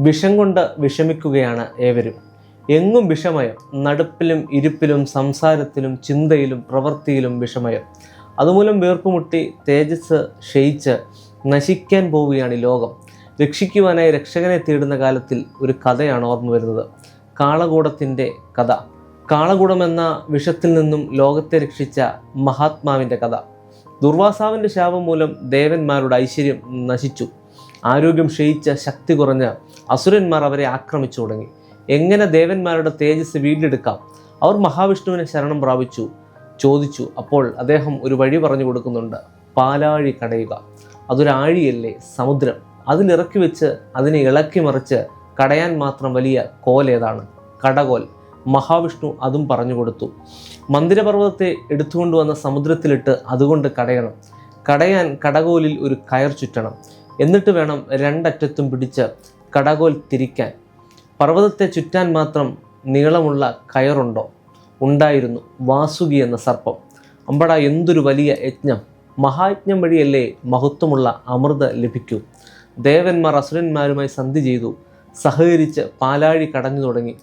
വിഷം കൊണ്ട് വിഷമിക്കുകയാണ് ഏവരും. എങ്ങും വിഷമയം നടുപ്പിലും ഇരുപ്പിലും സംസാരത്തിലും ചിന്തയിലും പ്രവൃത്തിയിലും വിഷമയം. അതുമൂലം വീർപ്പുമുട്ടി തേജസ് ക്ഷയിച്ച് നശിക്കാൻ പോവുകയാണ് ഈ ലോകം. രക്ഷിക്കുവാനായി രക്ഷകനെ തേടുന്ന കാലത്തിൽ ഒരു കഥയാണ് ഓർമ്മ വരുന്നത്. കാളകൂടത്തിന്റെ കഥ. കാളകൂടം എന്ന വിഷത്തിൽ നിന്നും ലോകത്തെ രക്ഷിച്ച മഹാത്മാവിന്റെ കഥ. ദുർവാസാവിന്റെ ശാപം മൂലം ദേവന്മാരുടെ ഐശ്വര്യം നശിച്ചു. ആരോഗ്യം ക്ഷയിച്ച ശക്തി കുറഞ്ഞ അസുരന്മാർ അവരെ ആക്രമിച്ചു തുടങ്ങി. എങ്ങനെ ദേവന്മാരുടെ തേജസ് വീണ്ടെടുക്കാം? അവർ മഹാവിഷ്ണുവിനെ ശരണം പ്രാപിച്ചു ചോദിച്ചു. അപ്പോൾ അദ്ദേഹം ഒരു വഴി പറഞ്ഞു കൊടുക്കുന്നുണ്ട്. പാലാഴി കടയുക. അതൊരാഴിയല്ലേ സമുദ്രം. അതിലിറക്കി വെച്ച് അതിനെ ഇളക്കി മറിച്ച് കടയാൻ മാത്രം വലിയ കോലേതാണ് കടകോൽ. മഹാവിഷ്ണു അതും പറഞ്ഞു കൊടുത്തു. മന്ദിരപർവതത്തെ എടുത്തുകൊണ്ടുവന്ന സമുദ്രത്തിലിട്ട് അതുകൊണ്ട് കടയണം. കടയാൻ കടകോലിൽ ഒരു കയർ ചുറ്റണം. എന്നിട്ട് വേണം രണ്ടറ്റത്തും പിടിച്ച് കടകോൽ തിരിക്കാൻ. പർവതത്തെ ചുറ്റാൻ മാത്രം നീളമുള്ള കയറുണ്ടോ? ഉണ്ടായിരുന്നു വാസുകി എന്ന സർപ്പം. അമ്പട എന്തൊരു വലിയ യജ്ഞം. മഹായജ്ഞം വഴിയല്ലേ മഹത്വമുള്ള അമൃത ലഭിക്കൂ. ദേവന്മാർ അസുരന്മാരുമായി സന്ധി ചെയ്തു. സഹകരിച്ച് പാലാഴി കടഞ്ഞു തുടങ്ങി.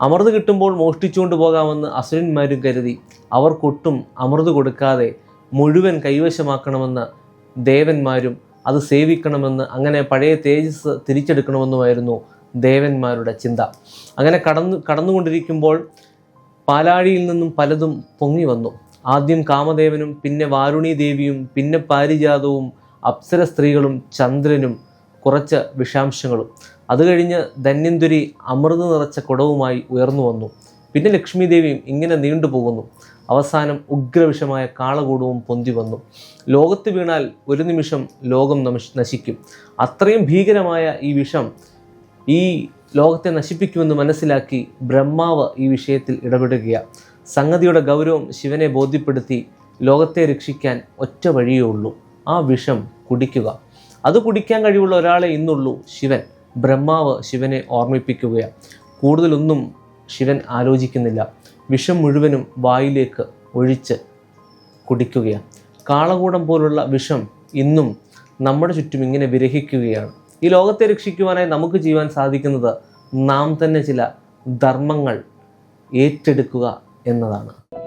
അമൃത് കിട്ടുമ്പോൾ മോഷ്ടിച്ചുകൊണ്ട് പോകാമെന്ന് അസുരന്മാരും കരുതി. അവർക്കൊട്ടും അമൃത് കൊടുക്കാതെ മുഴുവൻ കൈവശമാക്കണമെന്ന് ദേവന്മാരും അത് സേവിക്കണമെന്ന് അങ്ങനെ പഴയ തേജസ് തിരിച്ചെടുക്കണമെന്നുമായിരുന്നു ദേവന്മാരുടെ ചിന്ത. അങ്ങനെ കടന്നു കടന്നുകൊണ്ടിരിക്കുമ്പോൾ പാലാഴിയിൽ നിന്നും പലതും പൊങ്ങി വന്നു. ആദ്യം കാമദേവനും പിന്നെ വാരുണി ദേവിയും പിന്നെ പാരിജാതവും അപ്സര സ്ത്രീകളും ചന്ദ്രനും കുറച്ച് വിഷാംശങ്ങളും. അത് കഴിഞ്ഞ് ധന്യന്തുരി അമൃത് നിറച്ച കുടവുമായി ഉയർന്നു വന്നു. പിന്നെ ലക്ഷ്മി ദേവിയും ഇങ്ങനെ നീണ്ടുപോകുന്നു. അവസാനം ഉഗ്രവിഷമായ കാളകൂടവും പൊന്തി വന്നു. ലോകത്ത് വീണാൽ ഒരു നിമിഷം ലോകം നശിക്കും. അത്രയും ഭീകരമായ ഈ വിഷം ഈ ലോകത്തെ നശിപ്പിക്കുമെന്ന് മനസ്സിലാക്കി ബ്രഹ്മാവ് ഈ വിഷയത്തിൽ ഇടപെടുകയാണ് സംഗതിയുടെ ഗൗരവം ശിവനെ ബോധ്യപ്പെടുത്തി ലോകത്തെ രക്ഷിക്കാൻ ഒറ്റ വഴിയേ ഉള്ളൂ. ആ വിഷം കുടിക്കുക. അത് കുടിക്കാൻ കഴിവുള്ള ഒരാളെ ഇന്നുള്ളൂ ശിവൻ. ബ്രഹ്മാവ് ശിവനെ ഓർമ്മിപ്പിക്കുകയാണ് കൂടുതലൊന്നും ശിവൻ ആലോചിക്കുന്നില്ല. വിഷം മുഴുവനും വായിലേക്ക് ഒഴിച്ച് കുടിക്കുകയാണ്. കാളകൂടം പോലുള്ള വിഷം ഇന്നും നമ്മുടെ ചുറ്റും ഇങ്ങനെ വിരഹിക്കുകയാണ്. ഈ ലോകത്തെ രക്ഷിക്കുവാനായി നമുക്ക് ചെയ്യുവാൻ സാധിക്കുന്നത് നാം തന്നെ ചില ധർമ്മങ്ങൾ ഏറ്റെടുക്കുക എന്നതാണ്.